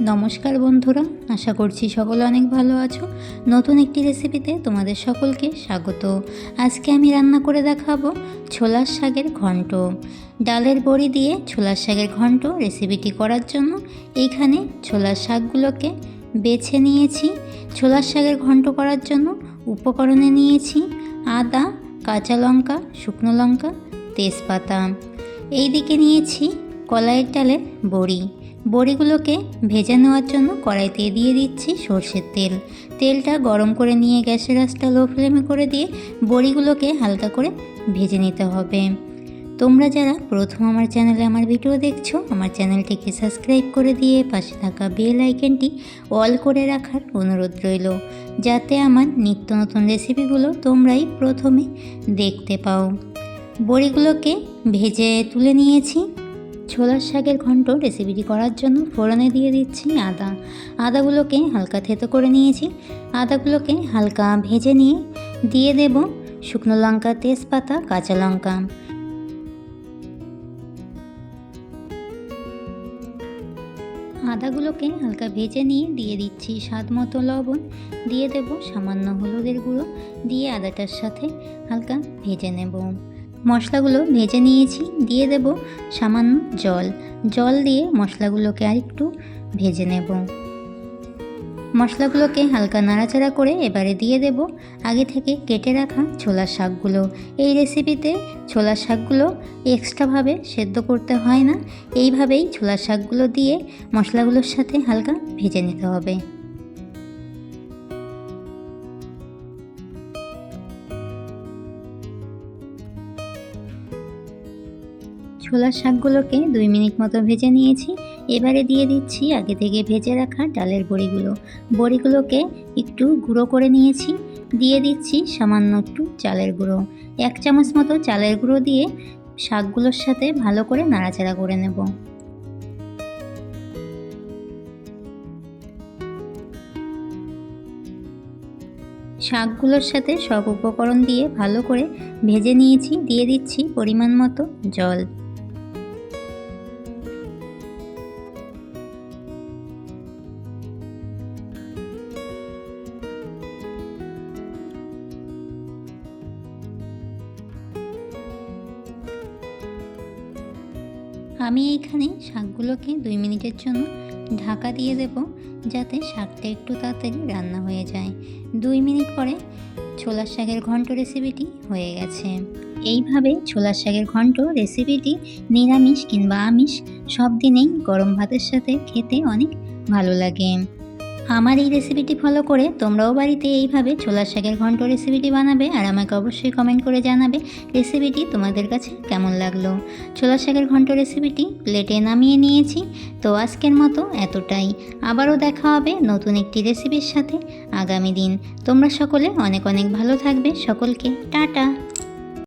নমস্কার বন্ধুরা, আশা করছি সকলে অনেক ভালো আছো। নতুন একটি রেসিপিতে তোমাদের সকলকে স্বাগত। আজকে আমি রান্না করে দেখাবো ছোলার শাকের ঘন্ট। ডালের বড়ি দিয়ে ছোলার শাকের ঘন্ট রেসিপিটি করার জন্য এইখানে ছোলার শাকগুলোকে বেছে নিয়েছি। ছোলার শাকের ঘন্ট করার জন্য উপকরণে নিয়েছি আদা, কাঁচা লঙ্কা, শুকনো লঙ্কা, তেজপাতা। এই দিকে নিয়েছি কলাইয়ের ডালের বড়ি। বড়িগুলোকে ভেজে নেওয়ার জন্য কড়াইতে দিয়ে দিচ্ছি সর্ষের তেল। তেলটা গরম করে নিয়ে গ্যাসের আঁচটা লো ফ্লেমে করে দিয়ে বড়িগুলোকে হালকা করে ভেজে নিতে হবে। তোমরা যারা প্রথম আমার চ্যানেলে আমার ভিডিও দেখছ, আমার চ্যানেলটিকে সাবস্ক্রাইব করে দিয়ে পাশে থাকা বেল আইকনটি অল করে রাখার অনুরোধ রইল, যাতে আমার নিত্য নতুন রেসিপিগুলো তোমরাই প্রথমে দেখতে পাও। বড়িগুলোকে ভেজে তুলে নিয়েছি। ছোলার শাকের ঘন্ট রেসিপিটি করার জন্য ফোড়নে দিয়ে দিচ্ছি আদা। আদাগুলোকে হালকা থেতো করে নিয়েছি। আদাগুলোকে হালকা ভেজে নিয়ে দিয়ে দেব শুকনো লঙ্কা, তেজপাতা, কাঁচা লঙ্কা। আদাগুলোকে হালকা ভেজে নিয়ে দিয়ে দিচ্ছি স্বাদ মতো লবণ। দিয়ে দেব সামান্য হলুদের গুঁড়ো। দিয়ে আদাটার সাথে হালকা ভেজে নেব। মশলাগুলো ভেজে নিয়েছি, দিয়ে দেব সামান্য জল। জল দিয়ে মশলাগুলোকে আরেকটু ভেজে নেব। মশলাগুলোকে হালকা নাড়াচাড়া করে এবারে দিয়ে দেব আগে থেকে কেটে রাখা ছোলার শাকগুলো। এই রেসিপিতে ছোলার শাকগুলো এক্সট্রাভাবে সেদ্ধ করতে হয় না। এইভাবেই ছোলার শাকগুলো দিয়ে মশলাগুলোর সাথে হালকা ভেজে নিতে হবে। ছোলার শাকগুলোকে দুই মিনিট মতো ভেজে নিয়েছি। এবারে দিয়ে দিচ্ছি আগে থেকে ভেজে রাখা ডালের বড়িগুলো। বড়িগুলোকে একটু গুঁড়ো করে নিয়েছি। দিয়ে দিচ্ছি সামান্য একটু চালের গুঁড়ো। এক চামচ মতো চালের গুঁড়ো দিয়ে শাকগুলোর সাথে ভালো করে নাড়াচাড়া করে নেব। শাকগুলোর সাথে সব উপকরণ দিয়ে ভালো করে ভেজে নিয়েছি। দিয়ে দিচ্ছি পরিমাণ মতো জল। আমি এইখানে শাকগুলোকে দুই মিনিটের জন্য ঢাকা দিয়ে দেব যাতে শাকটা একটু তাড়াতাড়ি রান্না হয়ে যায়। দুই মিনিট পরে ছোলার শাকের ঘন্ট রেসিপিটি হয়ে গেছে। এইভাবে ছোলার শাকের ঘন্ট রেসিপিটি নিরামিষ কিংবা আমিষ সব দিনেই গরম ভাতের সাথে খেতে অনেক ভালো লাগে। আমার এই রেসিপিটি ফলো করে তোমরাও বাড়িতে এইভাবে ছোলার শাকের ঘন্ট রেসিপিটি বানাবে আর আমাকে অবশ্যই কমেন্ট করে জানাবে রেসিপিটি তোমাদের কাছে কেমন লাগল। ছোলার শাকের ঘন্ট রেসিপিটি প্লেটে নামিয়ে নিয়েছি। তো আজকের মতো এতটাই। আবারও দেখা হবে নতুন একটি রেসিপির সাথে। আগামী দিন তোমরা সকলে অনেক অনেক ভালো থাকবে। সকলকে টাটা।